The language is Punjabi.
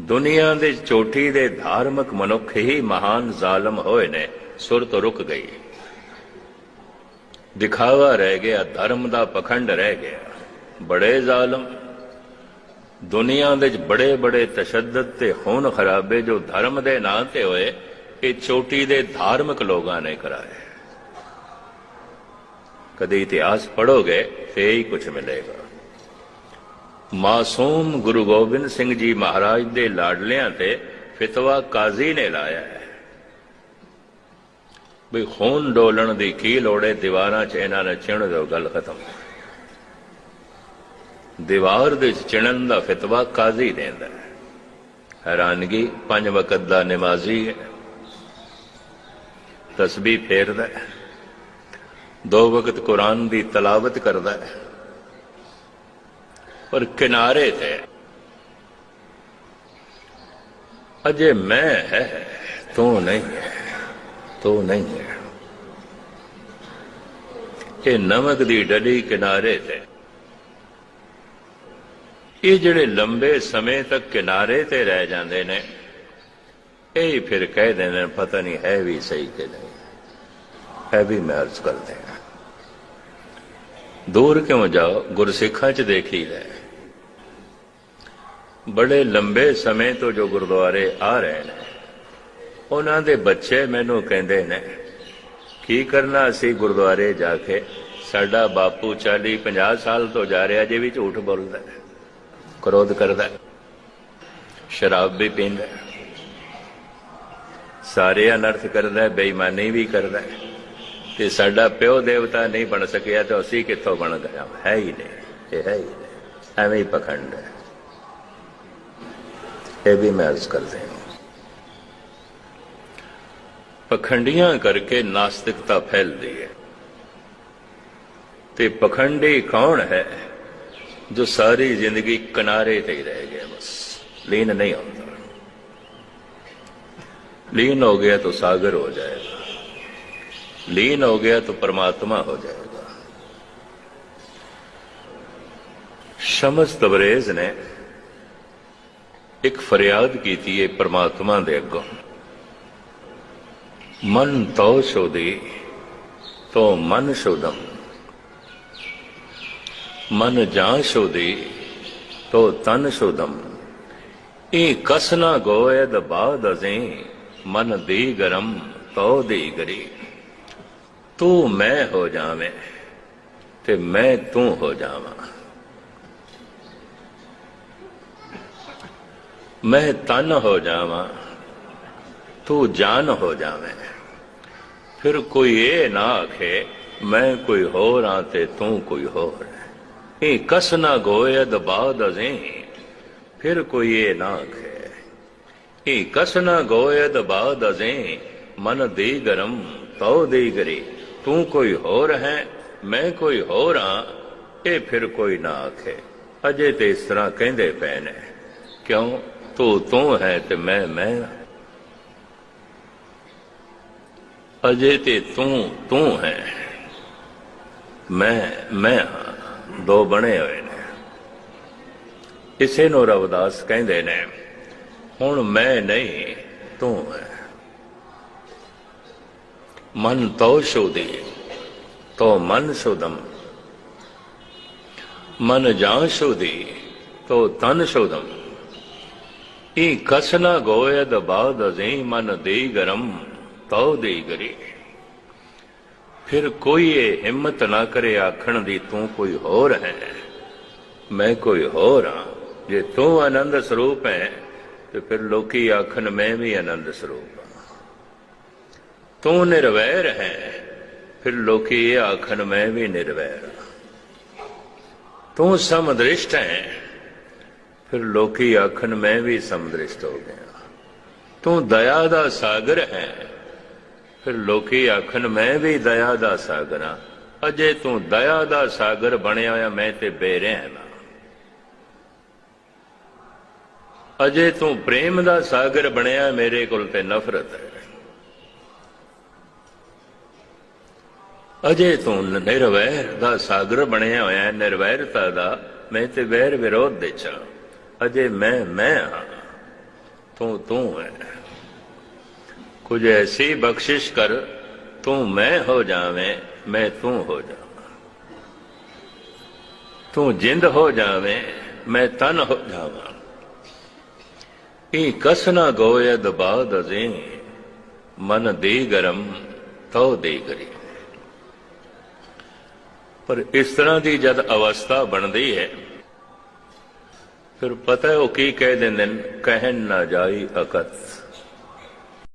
ਦੁਨੀਆ ਦੇ ਚੋਟੀ ਦੇ ਧਾਰਮਿਕ ਮਨੁੱਖ ਹੀ ਮਹਾਨ ਜ਼ਾਲਮ ਹੋਏ ਨੇ ਸੁਰਤ ਰੁਕ ਗਈ। ਦਿਖਾਵਾ ਰਹਿ ਗਿਆ, ਧਰਮ ਦਾ ਪਖੰਡ ਰਹਿ ਗਿਆ। ਬੜੇ ਜ਼ਾਲਮ। ਦੁਨੀਆ ਦੇ ਵਿੱਚ ਬੜੇ ਬੜੇ ਤਸ਼ੱਦਦ ਤੇ ਖੂਨ ਖਰਾਬੇ ਜੋ ਧਰਮ ਦੇ ਨਾਂ ਤੇ ਹੋਏ, ਇਹ ਚੋਟੀ ਦੇ ਧਾਰਮਿਕ ਲੋਕਾਂ ਨੇ ਕਰਾਏ। ਕਦੇ ਇਤਿਹਾਸ ਪੜੋਗੇ ਤੇ ਹੀ ਕੁਝ ਮਿਲੇਗਾ। ਮਾਸੂਮ ਗੁਰੂ ਗੋਬਿੰਦ ਸਿੰਘ ਜੀ ਮਹਾਰਾਜ ਦੇ ਲਾਡਲਿਆਂ ਤੇ ਫਤਵਾ ਕਾਜ਼ੀ ਨੇ ਲਾਇਆ ਹੈ। ਵੀ ਖੂਨ ਡੋਲਣ ਦੀ ਕੀ ਲੋੜ ਹੈ? ਦੀਵਾਰਾਂ 'ਚ ਇਹਨਾਂ ਨੇ ਚਿਣ ਦਿਓ ਗੱਲ ਖਤਮ। ਦੀਵਾਰ ਦੇ ਚਿਣਨ ਦਾ ਫਤਵਾ ਕਾਜ਼ੀ ਦਿੰਦਾ ਹੈ। ਹੈਰਾਨਗੀ ਪੰਜ ਵਕਤ ਦਾ ਨਮਾਜ਼ੀ ਹੈ। ਤਸਬੀਹ ਫੇਰਦਾ ਹੈ। ਦੋ ਵਕਤ ਕੁਰਾਨ ਦੀ ਤਲਾਵਤ ਕਰਦਾ ਹੈ। ਪਰ ਕਿਨਾਰੇ ਤੇ। ਅਜੇ ਮੈਂ ਹੈ, ਤੂੰ ਨਹੀਂ ਹੈ, ਤੂੰ ਨਹੀਂ ਹੈ। ਇਹ ਨਮਕ ਦੀ ਡਲੀ ਕਿਨਾਰੇ ਤੇ। ਇਹ ਜਿਹੜੇ ਲੰਬੇ ਸਮੇਂ ਤੱਕ ਕਿਨਾਰੇ ਤੇ ਰਹਿ ਜਾਂਦੇ ਨੇ, ਇਹ ਹੀ ਫਿਰ ਕਹਿ ਦਿੰਦੇ ਨੇ, ਪਤਾ ਨਹੀਂ ਹੈ ਵੀ ਸਹੀ ਕਿ ਨਹੀਂ। ਹੈ ਵੀ ਮੈਂ ਅਰਜ਼ ਕਰਦੇ ਦੂਰ ਕਿਉਂ ਜਾਓ? ਗੁਰਸਿੱਖਾਂ 'ਚ ਦੇਖੀ ਲੈ। ਬੜੇ ਲੰਬੇ ਸਮੇਂ ਤੋਂ ਜੋ ਗੁਰਦੁਆਰੇ ਆ ਰਹੇ ਨੇ, ਉਹਨਾਂ ਦੇ ਬੱਚੇ ਮੈਨੂੰ ਕਹਿੰਦੇ ਨੇ, ਕੀ ਕਰਨਾ ਅਸੀਂ ਗੁਰਦੁਆਰੇ ਜਾ ਕੇ? ਸਾਡਾ ਬਾਪੂ 40 50 ਸਾਲ ਤੋਂ ਜਾ ਰਿਹਾ ਜੇ ਵੀ ਝੂਠ ਬੋਲਦਾ ਹੈ, ਕ੍ਰੋਧ ਕਰਦਾ ਹੈ, ਸ਼ਰਾਬ ਵੀ ਪੀਂਦਾ ਹੈ, ਸਾਰੇ ਅਨਰਥ ਕਰਦਾ ਹੈ, ਬੇਈਮਾਨੀ ਵੀ ਕਰਦਾ ਹੈ, ਤੇ ਸਾਡਾ ਪਿਓ ਦੇਵਤਾ ਨਹੀਂ ਬਣ ਸਕਿਆ ਤਾਂ ਅਸੀਂ ਕਿੱਥੋਂ ਬਣ ਗਏ? ਹੈ ਹੀ ਨਹੀਂ, ਇਹ ਹੈ ਹੀ ਨਹੀਂ, ਐਵੇਂ ਹੀ ਪਖੰਡ ਹੈ। ये भी मैं अर्ज़ कर दें। पखंडिया करके नास्तिकता फैल दी है। ते पखंडी कौन है जो सारी ज़िंदगी किनारे ते रह गया बस, लीन नहीं आता लीन हो गया तो सागर हो जाएगा। लीन हो गया तो परमात्मा हो जाएगा। शमस तबरेज ने ਇੱਕ ਫਰਿਆਦ ਕੀਤੀ ਹੈ ਪ੍ਰਮਾਤਮਾ ਦੇ ਅੱਗੋਂ। ਮਨ ਤੋ ਸੋਦੇ ਤੋ ਮਨ ਸੋਦਮ। ਮਨ ਜਾਂ ਸੋਦੇ ਤੋ ਤਨ ਸੋਦਮ। ਇਹ ਕਸਨਾ ਗੋਇ ਦਬਾ ਦਜ਼ੇ ਮਨ ਦੇ ਗਰਮ ਤੋ ਦੇ ਗਰੀ। ਤੂੰ ਮੈਂ ਹੋ ਜਾਵੇਂ ਤੇ ਮੈਂ ਤੂੰ ਹੋ ਜਾਵਾਂ। ਮੈਂ ਤਨ ਹੋ ਜਾਵਾਂ, ਤੂੰ ਜਾਨ ਹੋ ਜਾਵੇਂ। ਫਿਰ ਕੋਈ ਇਹ ਨਾ ਆਖੇ, ਮੈਂ ਕੋਈ ਹੋਰ ਆ ਤੇ ਤੂੰ ਕੋਈ ਹੋਰ ਹੈ। ਇਹ ਕਸ ਨਾ ਗੋਏ ਦਬਾਦ ਅਜ਼ੇ, ਫਿਰ ਕੋਈ ਇਹ ਨਾ ਆਖੇ। ਇਹ ਕਸ ਨਾ ਗੋਏ ਦਬਾਦ ਅਜ਼ੇ, ਮਨ ਦੇ ਗਰਮ, ਤਉ ਦੇ ਗਰੀ। ਤੂੰ ਕੋਈ ਹੋਰ ਹੈ, ਮੈਂ ਕੋਈ ਹੋਰ ਆ, ਇਹ ਫਿਰ ਕੋਈ ਨਾ ਆਖੇ। ਅਜੇ ਤੇ ਇਸ ਤਰ੍ਹਾਂ ਕਹਿੰਦੇ ਪਏ ਨੇ। ਕਿਉਂ? ਤੂੰ ਤੂੰ ਹੈ ਤੇ ਮੈਂ ਮੈਂ ਅਜੇ ਤੇ ਤੂੰ ਤੂੰ ਹੈ। ਮੈਂ ਮੈਂ ਹਾਂ। ਦੋ ਬਣੇ ਹੋਏ ਨੇ। ਇਸੇ ਨੂੰ ਰਵਦਾਸ ਕਹਿੰਦੇ ਨੇ, ਹੁਣ ਮੈਂ ਨਹੀਂ, ਤੂੰ ਹੈ। ਮਨ ਤੋ ਸ਼ੋਦੇ ਤੋ ਮਨ ਸ਼ੋਦਮ ਮਨ ਜਾਂ ਸ਼ੋਦੇ ਤੋ ਤਨ ਸ਼ੋਦਮ ਇਹ ਕਸਨਾ ਗੋਇਦ ਬਾਦ ਅਜ਼ੇ ਮਨ ਦੇ ਗਰਮ ਤਉ ਦੇ ਗਰੇ ਫਿਰ ਕੋਈ ਇਹ ਹਿੰਮਤ ਨਾ ਕਰੇ ਆਖਣ ਦੀ ਤੂੰ ਕੋਈ ਹੋਰ ਹੈ ਮੈਂ ਕੋਈ ਹੋਰ ਹਾਂ ਜੇ ਤੂੰ ਆਨੰਦ ਸਰੂਪ ਹੈ ਤੇ ਫਿਰ ਲੋਕੀ ਆਖਣ ਮੈਂ ਵੀ ਆਨੰਦ ਸਰੂਪ ਹਾਂ ਤੂੰ ਨਿਰਵੈਰ ਹੈ ਫਿਰ ਲੋਕੀ ਇਹ ਆਖਣ ਮੈਂ ਵੀ ਨਿਰਵੈਰ ਹਾਂ ਤੂੰ ਸਮਦ੍ਰਿਸ਼ਟ ਹੈ ਫਿਰ ਲੋਕੀ ਆਖਣ, ਮੈਂ ਵੀ ਸਮਦ੍ਰਿਸ਼ਟ ਹੋ ਗਿਆ। ਤੂੰ ਦਇਆ ਦਾ ਸਾਗਰ ਹੈ। ਫਿਰ ਲੋਕੀ ਆਖਣ, ਮੈਂ ਵੀ ਦਇਆ ਦਾ ਸਾਗਰ ਹਾਂ। ਅਜੇ ਤੂੰ ਦਇਆ ਦਾ ਸਾਗਰ ਬਣਿਆ ਹੋਇਆ, ਮੈਂ ਤੇ ਬੇਰਹਿਮ ਅਜੇ ਤੂੰ ਪ੍ਰੇਮ ਦਾ ਸਾਗਰ ਬਣਿਆ, ਮੇਰੇ ਕੋਲ ਤੇ ਨਫ਼ਰਤ ਹੈ। ਅਜੇ ਤੂੰ ਨਿਰਵੈਰ ਦਾ ਸਾਗਰ ਬਣਿਆ ਹੋਇਆ, ਨਿਰਵੈਰਤਾ ਦਾ ਮੈਂ ਤੇ ਵੈਰ ਵਿਰੋਧ ਦੇ ਚ ਅਜੇ ਮੈਂ ਮੈਂ ਹਾਂ। ਤੂੰ ਤੂੰ ਹੈ। ਕੁਝ ਐਸੀ ਬਖਸ਼ਿਸ਼ ਕਰ, ਤੂੰ ਮੈਂ ਹੋ ਜਾਵੇਂ, ਮੈਂ ਤੂੰ ਹੋ ਜਾਵਾਂ। ਤੂੰ ਜਿੰਦ ਹੋ ਜਾਵੇਂ, ਮੈਂ ਤਨ ਹੋ ਜਾਵਾਂ। ਇਹ ਕਸ ਨਾ ਗੋਇ ਦਬਾਦ ਅਜ਼ੇ ਮਨ ਦੇ ਗਰਮ, ਤਉ ਦੇ ਕਰੀ ਪਰ ਇਸ ਤਰ੍ਹਾਂ ਦੀ ਜਦ ਅਵਸਥਾ ਬਣਦੀ ਹੈ ਫਿਰ ਪਤਾ ਉਹ ਕੀ ਕਹਿ ਦਿੰਦੇ ਨੇ? ਕਹਿਣ ਨਾ ਜਾਈ ਅਕਤ।